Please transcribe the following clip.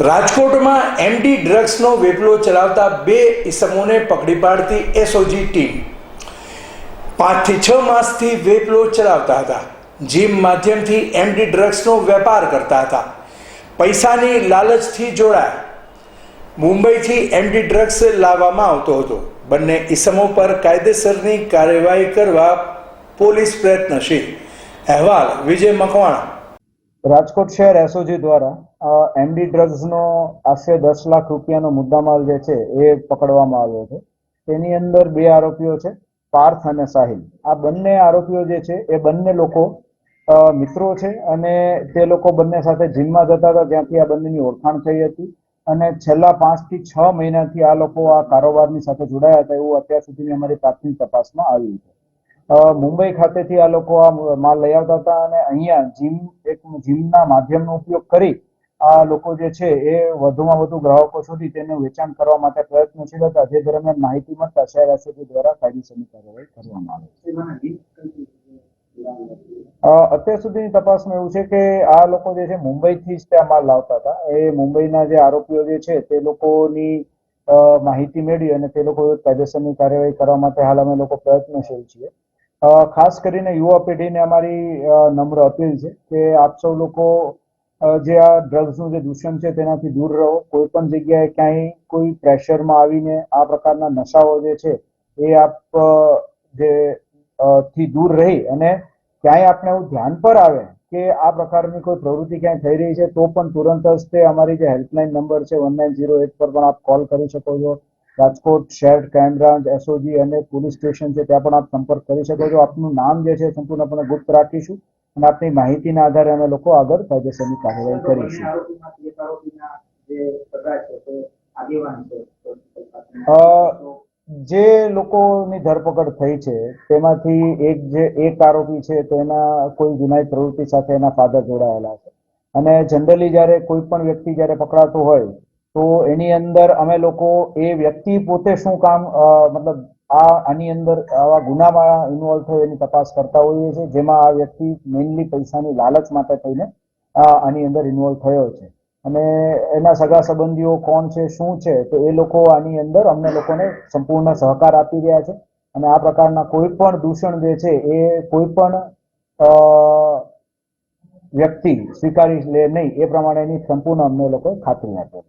રાજકોટમાં એમડી ડ્રગ્સનો વેપલો ચલાવતા બે ઇસમોને પકડી પાડતી એસઓજી ટીમ. પાંચથી છ માસથી વેપલો ચલાવતા હતા. જીમ માધ્યમથી એમડી ડ્રગ્સનો વેપાર કરતા હતા. પૈસાની લાલચથી જોડાયા. મુંબઈથી એમડી ડ્રગ્સ લાવવામાં આવતો હતો. બંને ઇસમો પર કાયદેસરની કાર્યવાહી કરવા પોલીસ પ્રયત્નશીલ. અહેવાલ વિજય મકવાણા. રાજકોટ શહેર એસઓજી દ્વારા એમડી ડ્રગ્સનો આશરે દસ લાખ રૂપિયાનો મુદ્દામાલ જે છે એ પકડવામાં આવ્યો છે. તેની અંદર બે આરોપીઓ છે, પાર્થ અને સાહિલ. આ બંને આરોપીઓ જે છે, એ બંને લોકો મિત્રો છે અને તે લોકો બંને સાથે જીમમાં જતા હતા જ્યાંથી આ બંનેની ઓળખાણ થઈ હતી અને છેલ્લા પાંચથી છ મહિનાથી આ લોકો આ કારોબારની સાથે જોડાયા હતા, એવું અત્યાર સુધીની અમારી પ્રાથમિક તપાસમાં આવ્યું છે. મુંબઈ ખાતેથી આ લોકો આ માલ લઈ આવતા હતા અને અહીંયા જીમ, એક જીમના માધ્યમનો ઉપયોગ કરી આ લોકો જે છે એ વધુમાં વધુ ગ્રાહકો સુધી તેનું વેચાણ કરવા માટે પ્રયત્નશીલ હતા. જે દરમિયાન માહિતી મળતા શહેર એસઓજી દ્વારા કાયદેસરની કાર્યવાહી કરવામાં આવી અત્યાર સુધીની તપાસમાં એવું છે કે આ લોકો જે છે મુંબઈથી જ ત્યાં માલ લાવતા હતા. એ મુંબઈના જે આરોપીઓ જે છે તે લોકોની માહિતી મેળવી અને તે લોકો કાયદેસરની કાર્યવાહી કરવા માટે હાલ અમે લોકો પ્રયત્નશીલ છીએ. ખાસ કરીને યુવા પેઢીને અમારી નમ્ર અપીલ છે કે આપ સૌ લોકો જે આ ડ્રગ્સનું જે દૂષણ છે તેનાથી દૂર રહો. કોઈ પણ જગ્યાએ ક્યાંય કોઈ પ્રેશરમાં આવીને આ પ્રકારના નશાઓ જે છે એ આપ જે થી દૂર રહી અને ક્યાંય આપણે એવું ધ્યાન પર આવે કે આ પ્રકારની કોઈ પ્રવૃત્તિ ક્યાંય થઈ રહી છે તો પણ તુરંત જ તે અમારી જે હેલ્પલાઇન નંબર છે વન નાઇન ઝીરો એટ પર પણ આપ કોલ કરી શકો છો. રાજકોટ શહેર ક્રાઇમ બ્રાન્ચ એસઓજી અને પોલીસ સ્ટેશન છે, ત્યાં પણ આપ સંપર્ક કરી શકો છો. આપનું નામ જે છે સંપૂર્ણપણે ગુપ્ત રાખીશું અને આપની માહિતીના આધારે અમે લોકો આગળ કાયદેસરની કાર્યવાહી કરીશું. જે લોકોની ધરપકડ થઈ છે, તેમાંથી એક જે, એક આરોપી છે તો એના કોઈ ગુનાહિત પ્રવૃત્તિ સાથે એના ફાધર જોડાયેલા છે. અને જનરલી જ્યારે કોઈ પણ વ્યક્તિ જ્યારે પકડાતો હોય તો એની અંદર અમે લોકો એ વ્યક્તિ પોતે શું કામ મતલબ આ, આની અંદર આવા ગુનામાં ઇન્વોલ્વ થયો એની તપાસ કરતા હોઈએ છીએ, જેમાં આ વ્યક્તિ મેઇનલી પૈસાની લાલચ માટે થઈને આની અંદર ઇન્વોલ્વ થયો છે. અને એના સગા સંબંધીઓ કોણ છે, શું છે, તો એ લોકો આની અંદર અમને લોકોને સંપૂર્ણ સહકાર આપી રહ્યા છે. અને આ પ્રકારના કોઈ પણ દૂષણ જે છે, એ કોઈ પણ વ્યક્તિ સ્વીકારી લે નહીં, એ પ્રમાણેની સંપૂર્ણ અમને લોકોએ ખાતરી આપી.